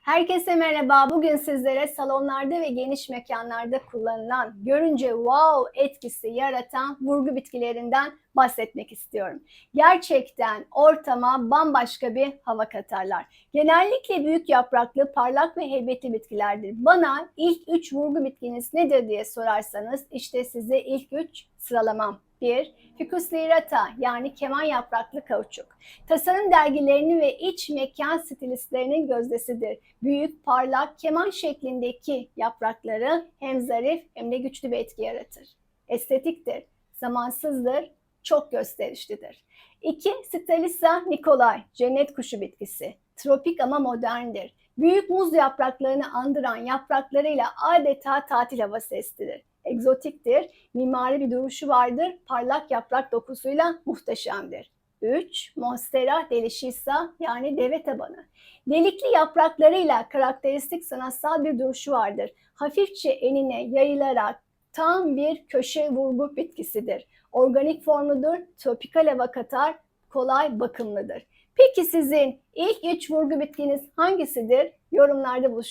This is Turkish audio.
Herkese merhaba. Bugün sizlere salonlarda ve geniş mekanlarda kullanılan, görünce wow etkisi yaratan vurgu bitkilerinden bahsetmek istiyorum. Gerçekten ortama bambaşka bir hava katarlar. Genellikle büyük yapraklı, parlak ve heybetli bitkilerdir. Bana ilk 3 vurgu bitkiniz nedir diye sorarsanız işte size ilk 3 sıralamam. 1. Ficus yani keman yapraklı kauçuk. Tasarım dergilerinin ve iç mekan stilistlerinin gözdesidir. Büyük, parlak, keman şeklindeki yaprakları hem zarif hem de güçlü bir etki yaratır. Estetiktir, zamansızdır, çok gösterişlidir. 2. Stalissa nicolai, cennet kuşu bitkisi. Tropik ama moderndir. Büyük muz yapraklarını andıran yapraklarıyla adeta tatil havası estirir. Egzotiktir, mimari bir duruşu vardır, parlak yaprak dokusuyla muhteşemdir. 3. Monstera deliciosa yani deve tabanı. Delikli yapraklarıyla karakteristik sanatsal bir duruşu vardır. Hafifçe enine yayılarak tam bir köşe vurgu bitkisidir. Organik formudur, tropikal hava katar, kolay bakımlıdır. Peki sizin ilk üç vurgu bitkiniz hangisidir? Yorumlarda buluşalım.